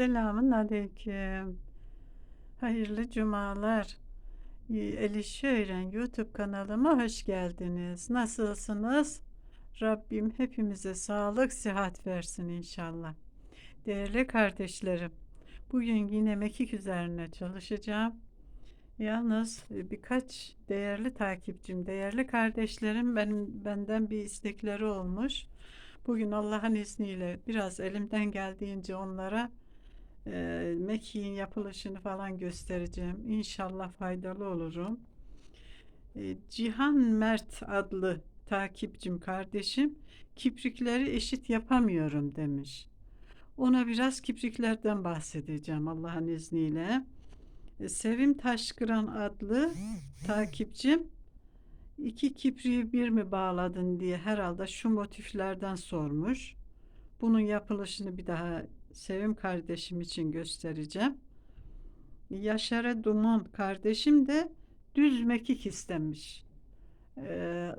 Selamun aleyküm. Hayırlı cumalar. Ee, Eliş Öğren YouTube kanalıma hoş geldiniz. Nasılsınız? Rabbim hepimize sağlık, sıhhat versin inşallah. Değerli kardeşlerim, bugün yine mekik üzerine çalışacağım. Yalnız e, birkaç değerli takipçim, değerli kardeşlerim benim benden bir istekleri olmuş. Bugün Allah'ın izniyle biraz elimden geldiğince onlara e, yapılışını falan göstereceğim. İnşallah faydalı olurum. Cihan Mert adlı takipçim kardeşim kiprikleri eşit yapamıyorum demiş. Ona biraz kipriklerden bahsedeceğim Allah'ın izniyle. Sevim Taşkıran adlı takipçim iki kipriği bir mi bağladın diye herhalde şu motiflerden sormuş. Bunun yapılışını bir daha Sevim kardeşim için göstereceğim. Yaşar'a Duman kardeşim de düz mekik istemiş. Ee,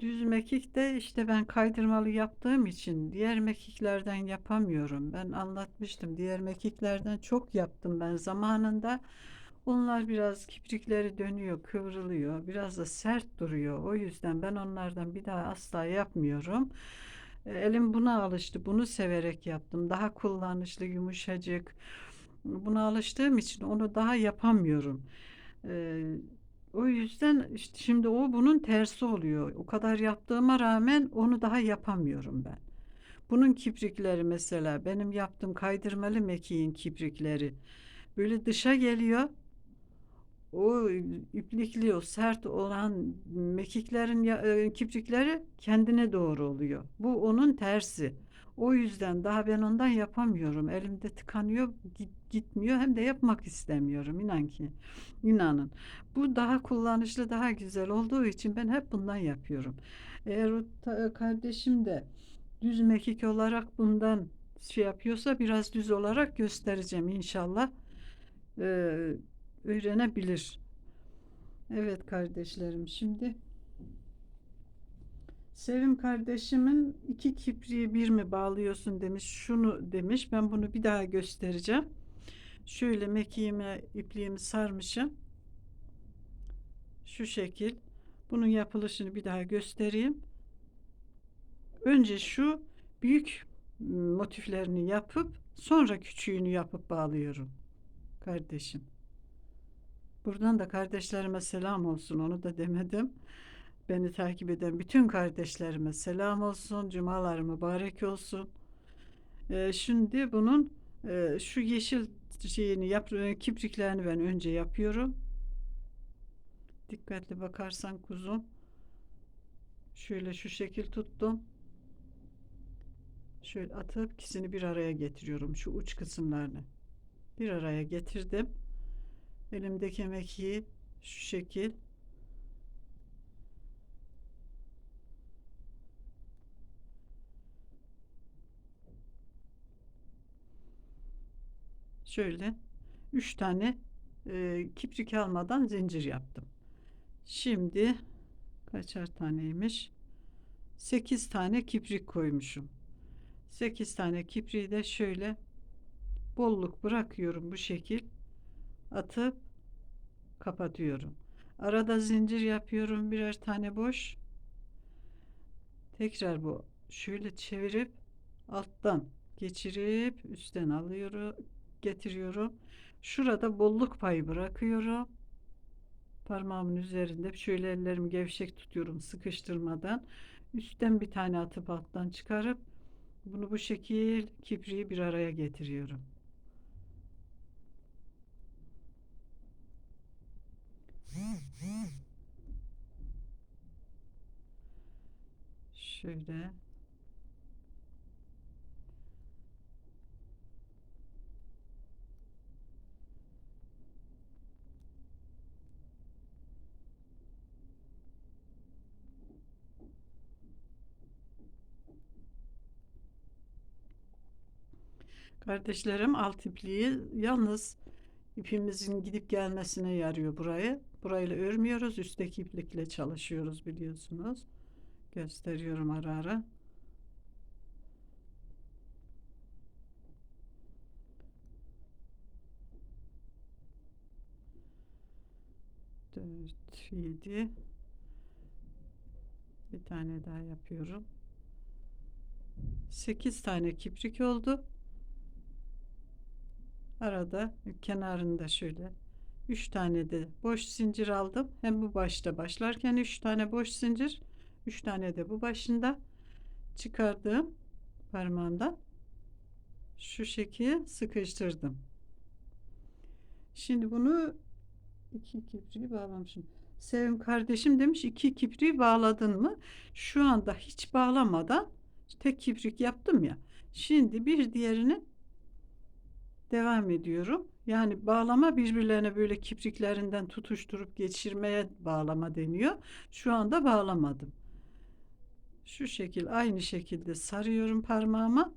düz mekik de işte ben kaydırmalı yaptığım için diğer mekiklerden yapamıyorum. Ben anlatmıştım. Diğer mekiklerden çok yaptım ben zamanında. Onlar biraz kiprikleri dönüyor, kıvrılıyor. Biraz da sert duruyor. O yüzden ben onlardan bir daha asla yapmıyorum. Elim buna alıştı. Bunu severek yaptım. Daha kullanışlı, yumuşacık. Buna alıştığım için onu daha yapamıyorum. E, o yüzden işte şimdi o bunun tersi oluyor. O kadar yaptığıma rağmen onu daha yapamıyorum ben. Bunun kiprikleri mesela benim yaptığım kaydırmalı mekiğin kiprikleri böyle dışa geliyor. O iplikli, o sert olan mekiklerin e, kiprikleri kendine doğru oluyor. Bu onun tersi. O yüzden daha ben ondan yapamıyorum. Elimde tıkanıyor, git- gitmiyor. Hem de yapmak istemiyorum. inan ki. İnanın. Bu daha kullanışlı, daha güzel olduğu için ben hep bundan yapıyorum. Eğer o ta- kardeşim de düz mekik olarak bundan şey yapıyorsa biraz düz olarak göstereceğim inşallah. Ee, öğrenebilir. Evet kardeşlerim şimdi Sevim kardeşimin iki kipriği bir mi bağlıyorsun demiş. Şunu demiş. Ben bunu bir daha göstereceğim. Şöyle mekiğime ipliğimi sarmışım. Şu şekil. Bunun yapılışını bir daha göstereyim. Önce şu büyük motiflerini yapıp sonra küçüğünü yapıp bağlıyorum kardeşim. Buradan da kardeşlerime selam olsun. Onu da demedim. Beni takip eden bütün kardeşlerime selam olsun. Cumalar mübarek olsun. Ee, şimdi bunun e, şu yeşil şeyini yap, e, kipriklerini ben önce yapıyorum. Dikkatli bakarsan kuzum. Şöyle şu şekil tuttum. Şöyle atıp ikisini bir araya getiriyorum. Şu uç kısımlarını bir araya getirdim. Elimdeki mekiği şu şekil şöyle üç tane e, kiprik almadan zincir yaptım. Şimdi kaçar taneymiş? 8 tane kiprik koymuşum. 8 tane kipriği de şöyle bolluk bırakıyorum bu şekil atıp kapatıyorum. Arada zincir yapıyorum birer tane boş. Tekrar bu şöyle çevirip alttan geçirip üstten alıyorum, getiriyorum. Şurada bolluk payı bırakıyorum. Parmağımın üzerinde şöyle ellerimi gevşek tutuyorum sıkıştırmadan. Üstten bir tane atıp alttan çıkarıp bunu bu şekil kipriği bir araya getiriyorum. Şöyle. Kardeşlerim alt ipliği yalnız ipimizin gidip gelmesine yarıyor burayı. Burayla örmüyoruz. Üstteki iplikle çalışıyoruz biliyorsunuz gösteriyorum ara ara. Dört, yedi. Bir tane daha yapıyorum. Sekiz tane kiprik oldu. Arada kenarında şöyle 3 tane de boş zincir aldım. Hem bu başta başlarken 3 tane boş zincir 3 tane de bu başında çıkardığım parmağımdan şu şekil sıkıştırdım. Şimdi bunu iki kipriği bağlamışım. Sevim kardeşim demiş iki kipriği bağladın mı? Şu anda hiç bağlamadan tek kiprik yaptım ya. Şimdi bir diğerini devam ediyorum. Yani bağlama birbirlerine böyle kipriklerinden tutuşturup geçirmeye bağlama deniyor. Şu anda bağlamadım. Şu şekil aynı şekilde sarıyorum parmağıma.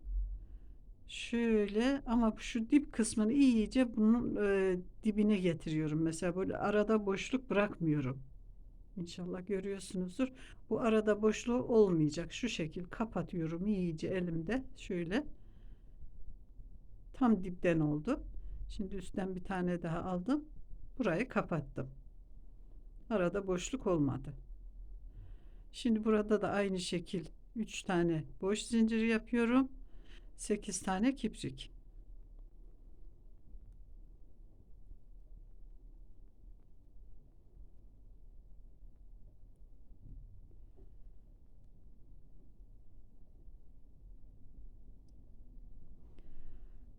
Şöyle ama şu dip kısmını iyice bunun e, dibine getiriyorum. Mesela böyle arada boşluk bırakmıyorum. İnşallah görüyorsunuzdur. Bu arada boşluğu olmayacak. Şu şekil kapatıyorum iyice elimde. Şöyle. Tam dipten oldu. Şimdi üstten bir tane daha aldım. Burayı kapattım. Arada boşluk olmadı. Şimdi burada da aynı şekil 3 tane boş zincir yapıyorum. 8 tane kiprik.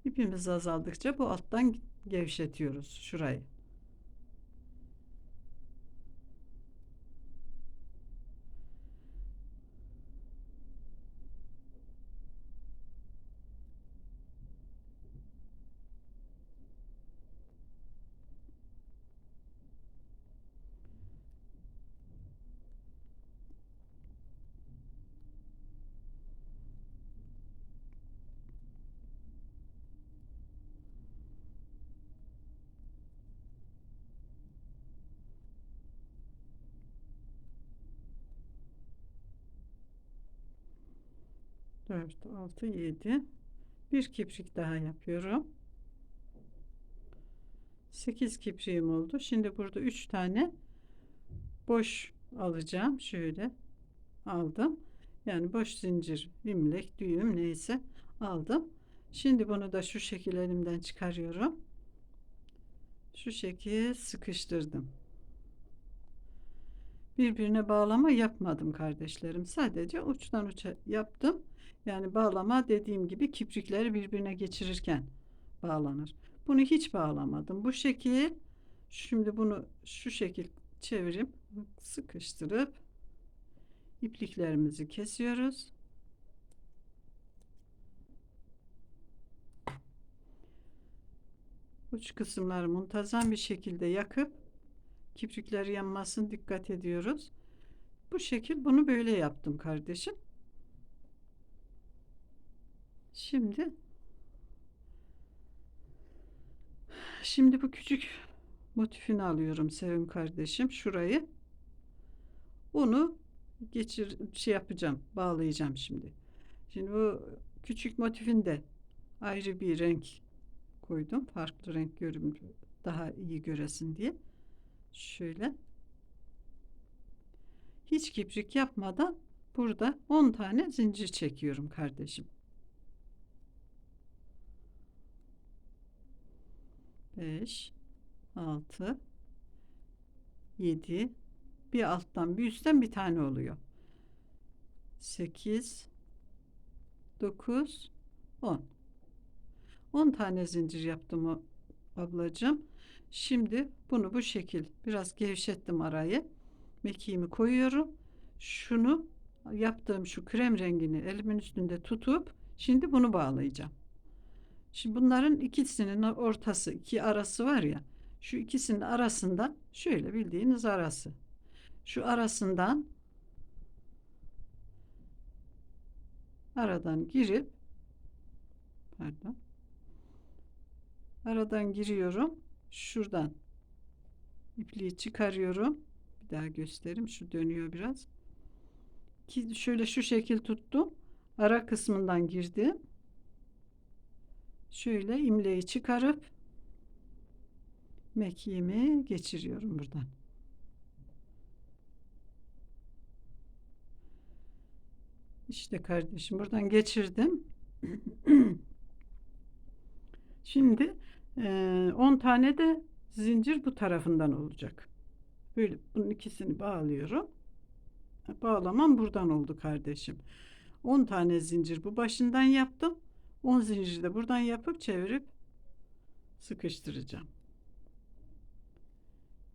İpimiz azaldıkça bu alttan gevşetiyoruz şurayı. Dört, altı, yedi. Bir kiprik daha yapıyorum. Sekiz kipriğim oldu. Şimdi burada üç tane boş alacağım. Şöyle aldım. Yani boş zincir, imlek, düğüm neyse aldım. Şimdi bunu da şu şekil elimden çıkarıyorum. Şu şekil sıkıştırdım. Birbirine bağlama yapmadım kardeşlerim. Sadece uçtan uça yaptım. Yani bağlama dediğim gibi kiprikleri birbirine geçirirken bağlanır. Bunu hiç bağlamadım. Bu şekil şimdi bunu şu şekil çevirip sıkıştırıp ipliklerimizi kesiyoruz. Uç kısımları muntazam bir şekilde yakıp kiprikler yanmasın dikkat ediyoruz. Bu şekil bunu böyle yaptım kardeşim. Şimdi şimdi bu küçük motifini alıyorum Sevim kardeşim şurayı. Onu geçir şey yapacağım, bağlayacağım şimdi. Şimdi bu küçük motifin de ayrı bir renk koydum. Farklı renk görün daha iyi göresin diye. Şöyle. Hiç kiprik yapmadan burada 10 tane zincir çekiyorum kardeşim. 5 6 7 bir alttan bir üstten bir tane oluyor. 8 9 10 10 tane zincir yaptım o ablacığım. Şimdi bunu bu şekil biraz gevşettim arayı. Mekiğimi koyuyorum. Şunu yaptığım şu krem rengini elimin üstünde tutup şimdi bunu bağlayacağım. Şimdi bunların ikisinin ortası, iki arası var ya. Şu ikisinin arasından şöyle bildiğiniz arası. Şu arasından aradan girip pardon aradan giriyorum. Şuradan ipliği çıkarıyorum. Bir daha göstereyim. Şu dönüyor biraz. Ki şöyle şu şekil tuttum. Ara kısmından girdim. Şöyle imleyi çıkarıp mekiğimi geçiriyorum buradan. İşte kardeşim buradan geçirdim. Şimdi 10 tane de zincir bu tarafından olacak. Böyle bunun ikisini bağlıyorum. Bağlamam buradan oldu kardeşim. 10 tane zincir bu başından yaptım. 10 zincir de buradan yapıp çevirip sıkıştıracağım.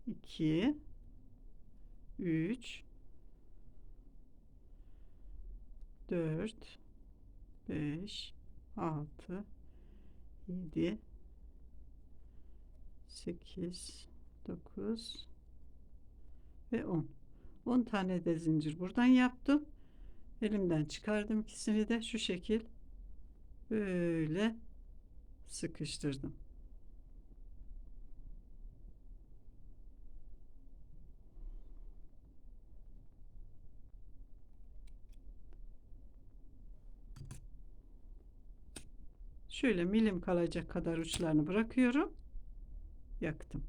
2 3 4 5 6 7 8 9 ve 10 10 tane de zincir buradan yaptım. Elimden çıkardım ikisini de. Şu şekil böyle sıkıştırdım. Şöyle milim kalacak kadar uçlarını bırakıyorum. Yaktım.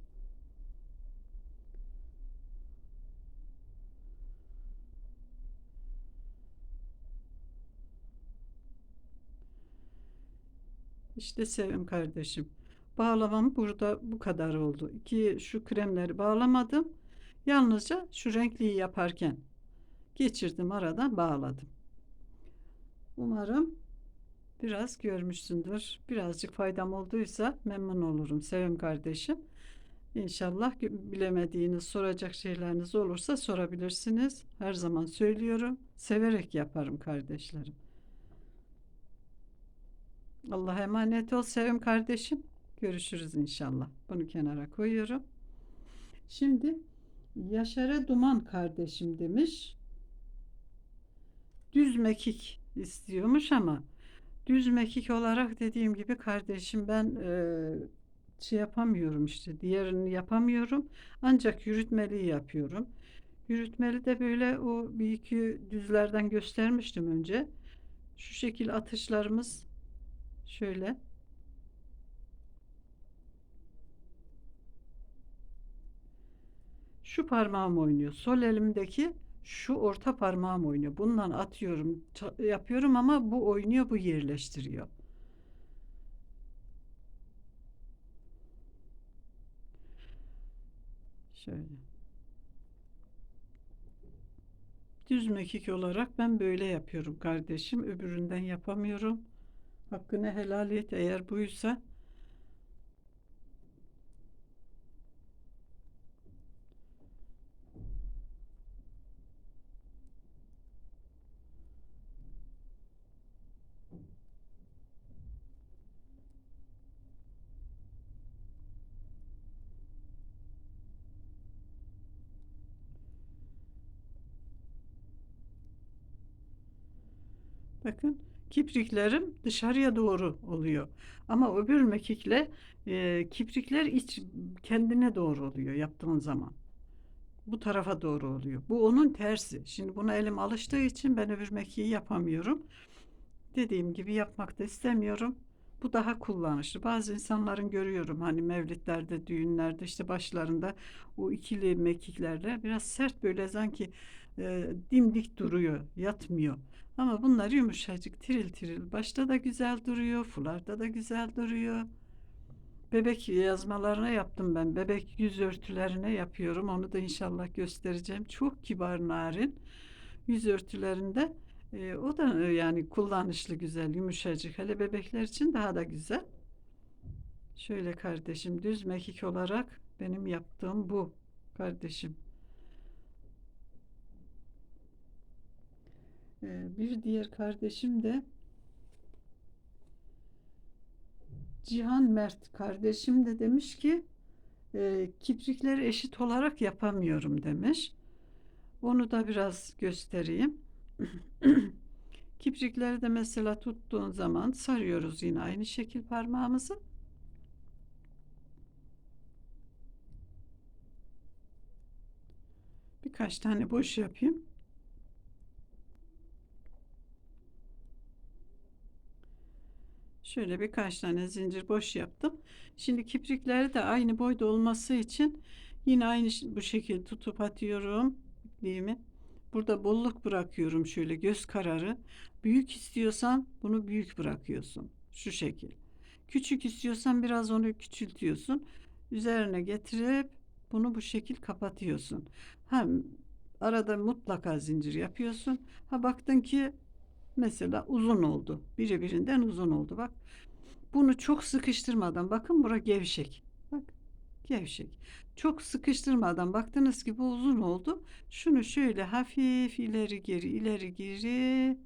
İşte Sevim kardeşim. Bağlamam burada bu kadar oldu. İki şu kremleri bağlamadım. Yalnızca şu renkliyi yaparken geçirdim aradan bağladım. Umarım biraz görmüşsündür. Birazcık faydam olduysa memnun olurum Sevim kardeşim. İnşallah bilemediğiniz, soracak şeyleriniz olursa sorabilirsiniz. Her zaman söylüyorum. Severek yaparım kardeşlerim. Allah'a emanet ol Sevim kardeşim. Görüşürüz inşallah. Bunu kenara koyuyorum. Şimdi Yaşar'a Duman kardeşim demiş. Düz mekik istiyormuş ama düz mekik olarak dediğim gibi kardeşim ben eee, şey yapamıyorum işte diğerini yapamıyorum ancak yürütmeli yapıyorum. Yürütmeli de böyle o bir iki düzlerden göstermiştim önce. Şu şekil atışlarımız şöyle. Şu parmağım oynuyor. Sol elimdeki şu orta parmağım oynuyor. Bundan atıyorum, yapıyorum ama bu oynuyor, bu yerleştiriyor. Şöyle. Düz mekik olarak ben böyle yapıyorum kardeşim. Öbüründen yapamıyorum. Hakkını helal et eğer buysa. Bakın kipriklerim dışarıya doğru oluyor. Ama öbür mekikle e, kiprikler iç kendine doğru oluyor yaptığın zaman. Bu tarafa doğru oluyor. Bu onun tersi. Şimdi buna elim alıştığı için ben öbür mekiği yapamıyorum. Dediğim gibi yapmak da istemiyorum. Bu daha kullanışlı. Bazı insanların görüyorum hani mevlitlerde, düğünlerde işte başlarında o ikili mekiklerle biraz sert böyle sanki e, dimdik duruyor, yatmıyor. Ama bunlar yumuşacık, tiril tiril. Başta da güzel duruyor, fularda da güzel duruyor. Bebek yazmalarına yaptım ben. Bebek yüz örtülerine yapıyorum. Onu da inşallah göstereceğim. Çok kibar narin. Yüz örtülerinde e, o da e, yani kullanışlı güzel, yumuşacık. Hele bebekler için daha da güzel. Şöyle kardeşim düz mekik olarak benim yaptığım bu kardeşim. Bir diğer kardeşim de Cihan Mert kardeşim de demiş ki e, kiprikleri eşit olarak yapamıyorum demiş. Onu da biraz göstereyim. Kiprikleri de mesela tuttuğun zaman sarıyoruz yine aynı şekil parmağımızı. Birkaç tane boş yapayım. Şöyle birkaç tane zincir boş yaptım. Şimdi kiprikleri de aynı boyda olması için yine aynı bu şekilde tutup atıyorum ipliğimi. burada bolluk bırakıyorum şöyle göz kararı. Büyük istiyorsan bunu büyük bırakıyorsun. Şu şekil. Küçük istiyorsan biraz onu küçültüyorsun. Üzerine getirip bunu bu şekil kapatıyorsun. Hem arada mutlaka zincir yapıyorsun. Ha baktın ki mesela uzun oldu. Biri birinden uzun oldu. Bak bunu çok sıkıştırmadan bakın bura gevşek. Bak gevşek. Çok sıkıştırmadan baktınız ki bu uzun oldu. Şunu şöyle hafif ileri geri ileri geri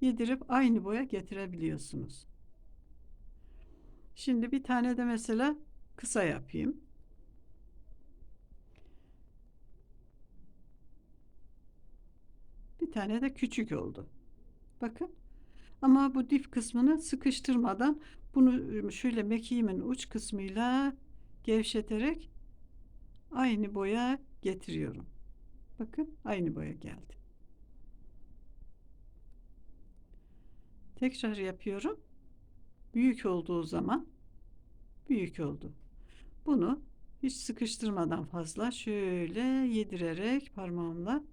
yedirip aynı boya getirebiliyorsunuz. Şimdi bir tane de mesela kısa yapayım. Bir tane de küçük oldu. Bakın. Ama bu dip kısmını sıkıştırmadan bunu şöyle mekiğimin uç kısmıyla gevşeterek aynı boya getiriyorum. Bakın aynı boya geldi. Tekrar yapıyorum. Büyük olduğu zaman büyük oldu. Bunu hiç sıkıştırmadan fazla şöyle yedirerek parmağımla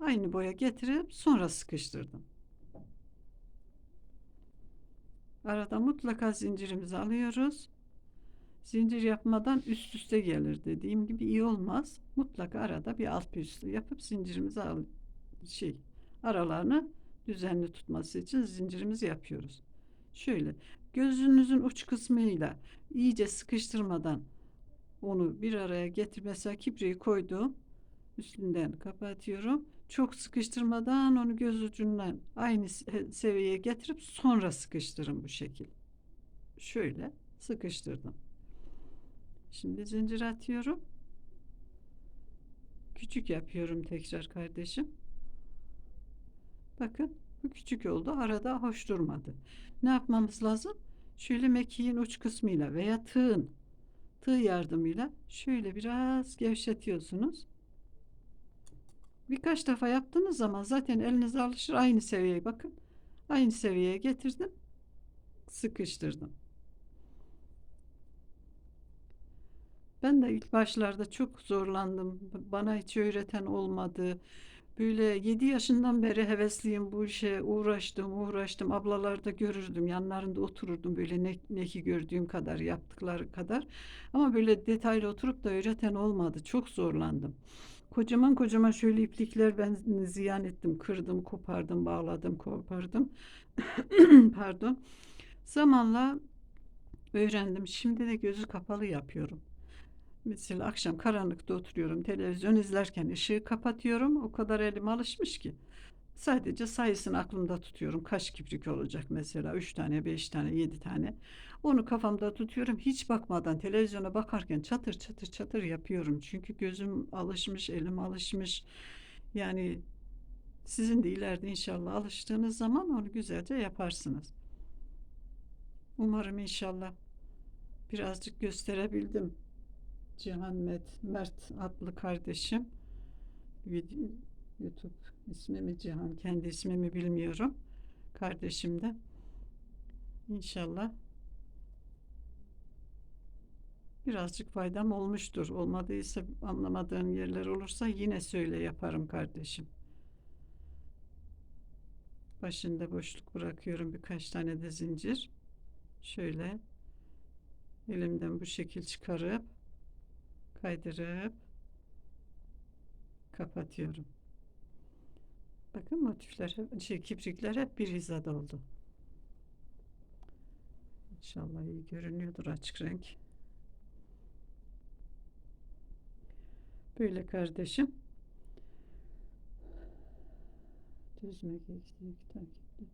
aynı boya getirip sonra sıkıştırdım. Arada mutlaka zincirimizi alıyoruz. Zincir yapmadan üst üste gelir dediğim gibi iyi olmaz. Mutlaka arada bir alt bir üstü yapıp zincirimizi al şey aralarını düzenli tutması için zincirimizi yapıyoruz. Şöyle gözünüzün uç kısmıyla iyice sıkıştırmadan onu bir araya getir mesela kibriyi koydum üstünden kapatıyorum çok sıkıştırmadan onu göz ucundan aynı seviyeye getirip sonra sıkıştırın bu şekil. Şöyle sıkıştırdım. Şimdi zincir atıyorum. Küçük yapıyorum tekrar kardeşim. Bakın bu küçük oldu arada hoş durmadı. Ne yapmamız lazım? Şöyle mekiğin uç kısmıyla veya tığın tığ yardımıyla şöyle biraz gevşetiyorsunuz. Birkaç defa yaptığınız zaman zaten eliniz alışır aynı seviyeye bakın. Aynı seviyeye getirdim. Sıkıştırdım. Ben de ilk başlarda çok zorlandım. Bana hiç öğreten olmadı. Böyle 7 yaşından beri hevesliyim bu işe uğraştım uğraştım ablalarda görürdüm yanlarında otururdum böyle ne, ne ki gördüğüm kadar yaptıkları kadar ama böyle detaylı oturup da öğreten olmadı çok zorlandım kocaman kocaman şöyle iplikler ben ziyan ettim kırdım kopardım bağladım kopardım pardon zamanla öğrendim şimdi de gözü kapalı yapıyorum Mesela akşam karanlıkta oturuyorum, televizyon izlerken ışığı kapatıyorum. O kadar elim alışmış ki. Sadece sayısını aklımda tutuyorum. Kaç kibrik olacak mesela? Üç tane, beş tane, yedi tane. Onu kafamda tutuyorum. Hiç bakmadan televizyona bakarken çatır çatır çatır yapıyorum. Çünkü gözüm alışmış, elim alışmış. Yani sizin de ileride inşallah alıştığınız zaman onu güzelce yaparsınız. Umarım inşallah birazcık gösterebildim. Cihan Met, Mert adlı kardeşim. YouTube ismi mi Cihan, kendi ismimi bilmiyorum. Kardeşim de. İnşallah birazcık faydam olmuştur. Olmadıysa anlamadığın yerler olursa yine söyle yaparım kardeşim. Başında boşluk bırakıyorum birkaç tane de zincir. Şöyle elimden bu şekil çıkarıp kaydırıp kapatıyorum. Bakın motifler, şey, kiprikler hep bir hizada oldu. İnşallah iyi görünüyordur açık renk. Böyle kardeşim. Düzme takipte.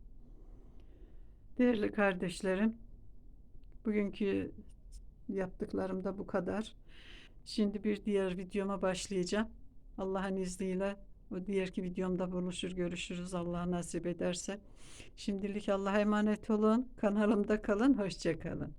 Değerli kardeşlerim, bugünkü yaptıklarım da bu kadar. Şimdi bir diğer videoma başlayacağım. Allah'ın izniyle o diğerki videomda buluşur görüşürüz Allah nasip ederse. Şimdilik Allah'a emanet olun. Kanalımda kalın. Hoşçakalın.